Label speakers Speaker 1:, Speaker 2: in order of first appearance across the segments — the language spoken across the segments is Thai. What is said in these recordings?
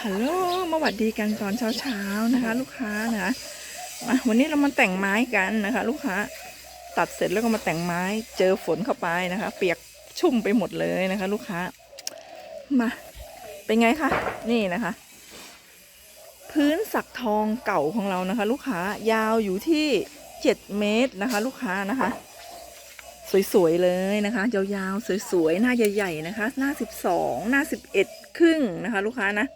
Speaker 1: ฮัลโหลมาหวัดดีกันตอนเช้าๆนะคะ ลูกค้านะคะมาวันนี้เรามาแต่งไม้กันนะคะ ลูกค้าตัดเสร็จแล้วก็มาแต่งไม้เจอฝนเข้าไปนะคะ เปียกชุ่มไปหมดเลยนะคะ ลูกค้า มาเป็นไงคะนี่นะคะ พื้นสักทองเก่าของเรานะคะ ลูกค้ายาวอยู่ที่เจ็ดเมตรนะคะ ลูกค้านะคะ สวยๆเลยนะคะ ยาวๆสวยๆหน้าใหญ่ ๆ นะคะ หน้าสิบสองหน้าสิบเอ็ดครึ่งนะคะ ลูกค้านะ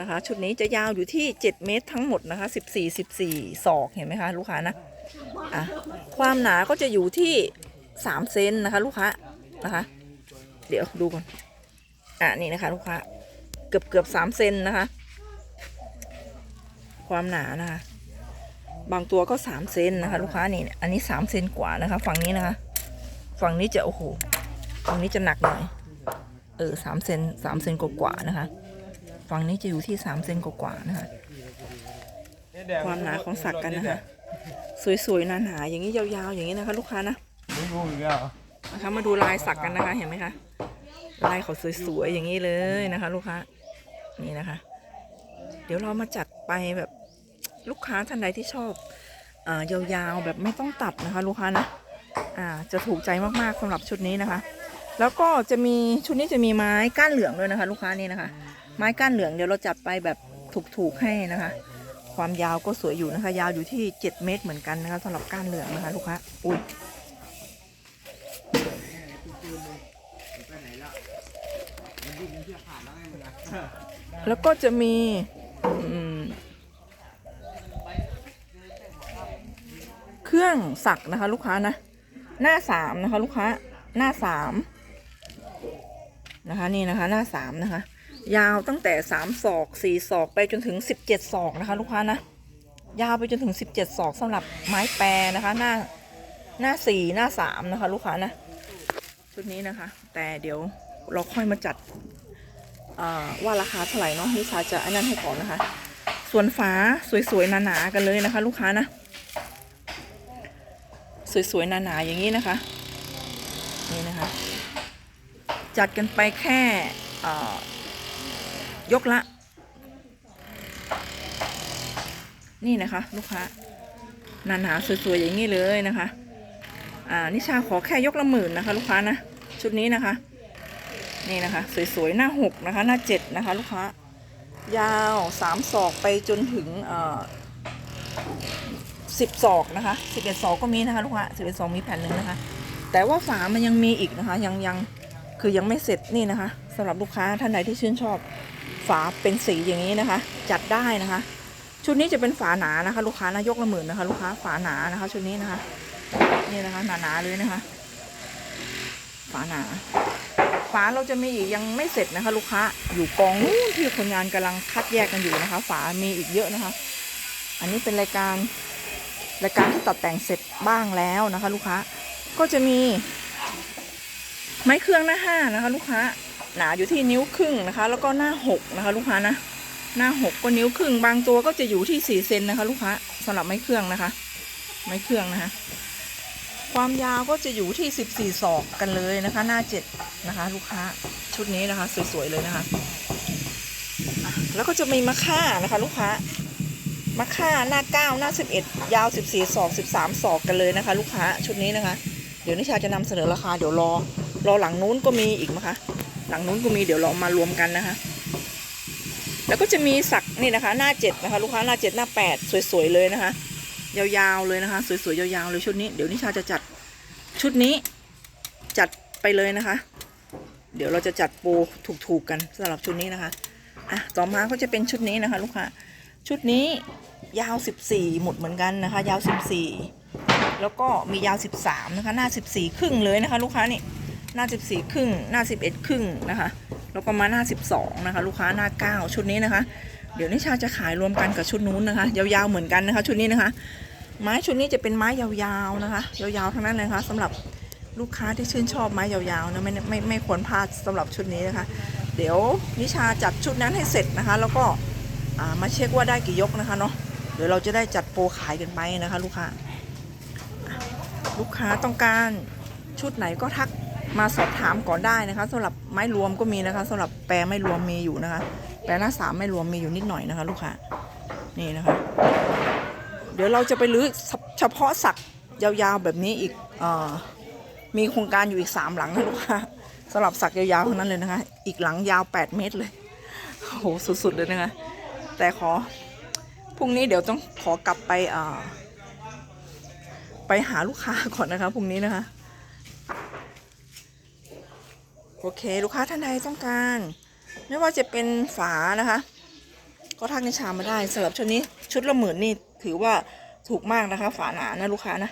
Speaker 1: นะคะ ชุดนี้จะยาวอยู่ที่เจ็ดเมตรทั้งหมดนะคะสิบสี่สิบสี่ศอกเห็นไหมคะ ลูกค้านะอะความหนาก็จะอยู่ที่สามเซนนะคะ ลูกค้านะคะ เดี๋ยวดูก่อนอะนี่นะคะ ลูกค้าเกือบเกือบสามเซนนะคะ ความหนานะคะ บางตัวก็สามเซนนะคะ ลูกค้านี่เนี่ยอันนี้สามเซนกว่านะคะ ฝั่งนี้นะคะ ฝั่งนี้จะโอ้โหฝั่งนี้จะหนักหน่อยเออสามเซนสามเซนกว่าๆนะคะ ฝั่งนี้จะอยู่ที่สามเซนกว่าๆนะคะ ความหนาของสักกันนะคะ สวยๆหนาๆอย่างนี้ยาวๆอย่างนี้นะคะ ลูกค้านะ
Speaker 2: ไม่รู้อีกแล้ว
Speaker 1: นะคะมาดูลายสักกันนะคะเห็นไหมคะลายเขาสวยๆอย่างนี้เลยนะคะ ลูกค้านี่นะคะ เดี๋ยวเรามาจัดไปแบบ ลูกค้าท่านใดที่ชอบอยาวๆแบบไม่ต้องตัดนะคะ ลูกค้านะอ่าจะถูกใจมากๆสำหรับชุดนี้นะคะ แล้วก็จะมีชุดนี้จะมีไม้ก้านเหลืองด้วยนะคะ ลูกค้านี่นะคะ ไม้ก้านเหลืองเดี๋ยวเราจัดไปแบบถูกๆให้นะคะ ความยาวก็สวยอยู่นะคะ ยาวอยู่ที่ 7 เมตรเหมือนกันนะคะสำหรับก้านเหลืองนะคะ ลูกค้าอุ้ยแล้วก็จะมีอืม เครื่องสักนะคะ ลูกค้านะ หน้าสามนะคะ ลูกค้าหน้าสามนะคะนี่นะคะ หน้าสามนะคะ ยาวตั้งแต่สามศอกสี่ศอกไปจนถึงสิบเจ็ดศอกนะคะ ลูกค้านะยาวไปจนถึงสิบเจ็ดศอกสำหรับไม้แปรนะคะ หน้าหน้าสี่หน้าสามนะคะ ลูกค้านะชุดนี้นะคะ แต่เดี๋ยวเราค่อยมาจัดว่าราคาเท่าไหร่เนาะนิชาจะอันนั้นให้ก่อนนะคะ ส่วนฝาสวยๆหนาๆกันเลยนะคะ ลูกค้านะ สวยๆหนาๆอย่างนี้นะคะ นี่นะคะ จัดกันไปแค่ยกละ นี่นะคะ ลูกค้าหนาๆสวยๆอย่างนี้เลยนะคะ อ่านิชาขอแค่ยกละหมื่นนะคะ ลูกค้านะชุดนี้นะคะ นี่นะคะ สวยๆหน้าหกนะคะ หน้าเจ็ดนะคะ ลูกค้ายาวสามศอกไปจนถึงเอ่อ สิบศอกนะคะสิบเอ็ดศอกก็มีนะคะลูกค้าสิบเอ็ดศอกมีแผ่นหนึ่งนะคะ แต่ว่าฝามันยังมีอีกนะคะ ยังยังคือยังไม่เสร็จนี่นะคะสำหรับลูกค้าท่านใดที่ชื่นชอบฝาเป็นสีอย่างนี้นะคะ จัดได้นะคะ ชุดนี้จะเป็นฝาหนานะคะ ลูกค้านะยกละหมื่นนะคะ ลูกค้าฝาหนานะคะ ชุดนี้นะคะนี่นะคะหนาๆเลยนะคะ ฝาหนาฝาเราจะมีอีกยังไม่เสร็จนะคะ ลูกค้าอยู่กองนู้นที่คนงานกำลังคัดแยกกันอยู่นะคะ ฝามีอีกเยอะนะคะ อันนี้เป็นรายการ รายการที่ตัดแต่งเสร็จบ้างแล้วนะคะ ลูกค้าก็จะมี ไม้เครื่องหน้าห้านะคะ ลูกค้าหนาอยู่ที่นิ้วครึ่งนะคะ แล้วก็หน้าหกนะคะ ลูกค้านะหน้าหกก็นิ้วครึ่งบางตัวก็จะอยู่ที่สี่เซนนะคะ ลูกค้าสำหรับไม้เครื่องนะคะ ไม้เครื่องนะคะ ความยาวก็จะอยู่ที่14ศอกกันเลยนะคะ หน้า7นะคะ ลูกค้าชุดนี้นะคะ สวยๆเลยนะคะอะแล้วก็จะมีมะค่านะคะ ลูกค้า มะค่าหน้า9หน้า11ยาว14ศอก13ศอกกันเลยนะคะ ลูกค้าชุดนี้นะคะ เดี๋ยวนิชาจะนำเสนอราคาเดี๋ยวรอ รอหลังนู้นก็มีอีกนะคะ หลังนู้นก็มีเดี๋ยวเรามารวมกันนะคะ แล้วก็จะมีสักนี่นะคะ หน้า7นะคะ ลูกค้าหน้า7หน้า8สวยๆเลยนะคะ ยาวๆเลยนะคะ สวยๆยาวๆเลยชุดนี้เดี๋ยวนิชาจะจัดชุดนี้จัดไปเลยนะคะ เดี๋ยวเราจะจัดโปรถูกๆกันสำหรับชุดนี้นะคะอะต่อมาก็จะเป็นชุดนี้นะคะ ลูกค้าชุดนี้ ยาว 14 หมดเหมือนกันนะคะ ยาว 14 แล้วก็มียาว 13 นะคะ หน้า 14 ครึ่งเลยนะคะ ลูกค้านี่หน้า 14 ครึ่ง หน้า 11 ครึ่งนะคะ แล้วก็มาหน้า 12 นะคะ ลูกค้าหน้า 9 ชุดนี้นะคะ เดี๋ยวนิชาจะขายรวมกันกับชุดนู้นนะคะ ยาวๆเหมือนกันนะคะ ชุดนี้นะคะ ไม้ชุดนี้จะเป็นไม้ยาวๆนะคะ ยาวๆทั้งนั้นเลยนะคะสำหรับลูกค้าที่ชื่นชอบไม้ยาวๆนะไม่ไม่ไม่ควรพลาดสำหรับชุดนี้นะคะ เดี๋ยวนิชาจัดชุดนั้นให้เสร็จนะคะ แล้วก็มาเช็คว่าได้กี่ยกนะคะเนาะ ดี๋ยวเราจะได้จัดโปรขายกันไปนะคะ ลูกค้า ลูกค้าต้องการชุดไหนก็ทักมาสอบถามก่อนได้นะคะสำหรับไม้รวมก็มีนะคะสำหรับแปรไม่รวมมีอยู่นะคะ แปรหน้าสามไม่รวมมีอยู่นิดหน่อยนะคะ ลูกค้านี่นะคะ เดี๋ยวเราจะไปรื้อเฉพาะสักยาวๆแบบนี้อีกออมีโครงการอยู่อีกสามหลังนะลูกค้าสำหรับสักยาวๆทั้งนั้นเลยนะคะ อีกหลังยาว 8 เมตรเลยโอ้โหสุดๆเลยนะคะ แต่ขอ พรุ่งนี้เดี๋ยวต้องขอกลับไปเอ่อไปหาลูกค้าก่อนนะคะพรุ่งนี้นะคะ โอเคลูกค้าท่านใดต้องการ ไม่ว่าจะเป็นฝานะคะ ก็ทักในชามมาได้สำหรับชุดนี้ชุดละหมื่นนี่ถือว่าถูกมากนะคะ ฝาหนานะลูกค้านะ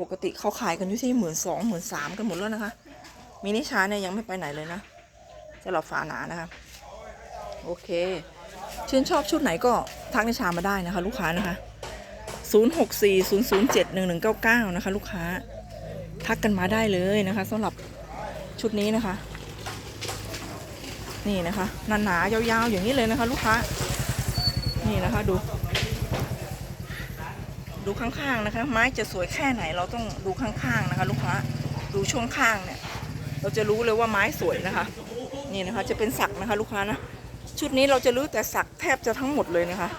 Speaker 1: ปกติเขาขายกันอยู่ที่หมื่นสองหมื่นสามกันหมดแล้วนะคะ มินิชาเนี่ยยังไม่ไปไหนเลยนะสำหรับฝาหนานะคะ โอเค ชื่นชอบชุดไหนก็ทักในชามมาได้นะคะ ลูกค้านะคะ 0 6 4 0 0 7 1 1 9 9 นะคะ ลูกค้า ทักกันมาได้เลยนะคะสำหรับชุดนี้นะคะ นี่นะคะหนาๆยาวๆอย่างนี้เลยนะคะ ลูกค้า นี่นะคะดู ดูข้างๆนะคะ ไม้จะสวยแค่ไหนเราต้องดูข้างๆนะคะ ลูกค้าดูช่วงข้างเนี่ย เราจะรู้เลยว่าไม้สวยนะคะ นี่นะคะจะเป็นสักนะคะ ลูกค้านะ ชุดนี้เราจะรู้แต่สักแทบจะทั้งหมดเลยนะคะ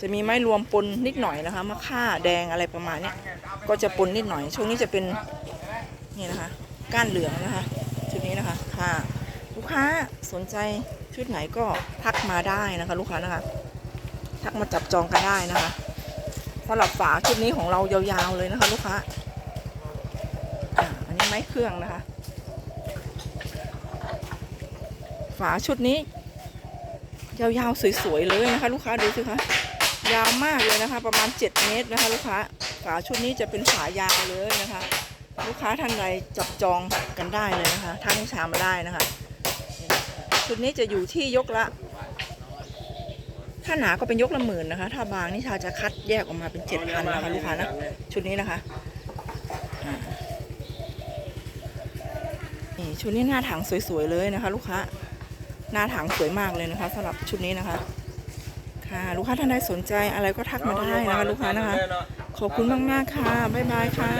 Speaker 1: จะมีไม้รวมปนนิดหน่อยนะคะมะค่าแดงอะไรประมาณนี้ก็จะปนนิดหน่อย ช่วงนี้จะเป็นนี่นะคะ ก้านเหลืองนะคะ ชุดนี้นะคะค่ะ ลูกค้าสนใจชุดไหนก็ทักมาได้นะคะ ลูกค้านะคะทักมาจับจองกันได้นะคะสำหรับฝาชุดนี้ของเรายาวๆเลยนะคะ ลูกค้าอันนี้ไม้เครื่องนะคะ ฝาชุดนี้ ยาวๆสวยๆเลยนะคะ ลูกค้าดูสิคะยาวมากเลยนะคะ ประมาณ 7 เมตรนะคะ ลูกค้าฝาชุดนี้จะเป็นฝายาวเลยนะคะ ลูกค้าท่านใดจับจองกันได้เลยนะคะทั้งชามาได้นะคะ ชุดนี้จะอยู่ที่ยกละ ถ้าหนาก็เป็นยกละหมื่นนะคะ ถ้าบางนี่ชาจะคัดแยกออกมาเป็นเจ็ดพันนะคะลูกค้านะชุดนี้นะคะนี่ชุดนี้หน้าถังสวยๆเลยนะคะ ลูกค้า หน้าถังสวยมากเลยนะคะสำหรับชุดนี้นะคะ ค่ะ ลูกค้าท่านใดสนใจอะไรก็ทักมาได้นะคะ ลูกค้านะคะ ขอบคุณมาก ๆ ค่ะ บ๊ายบายค่ะ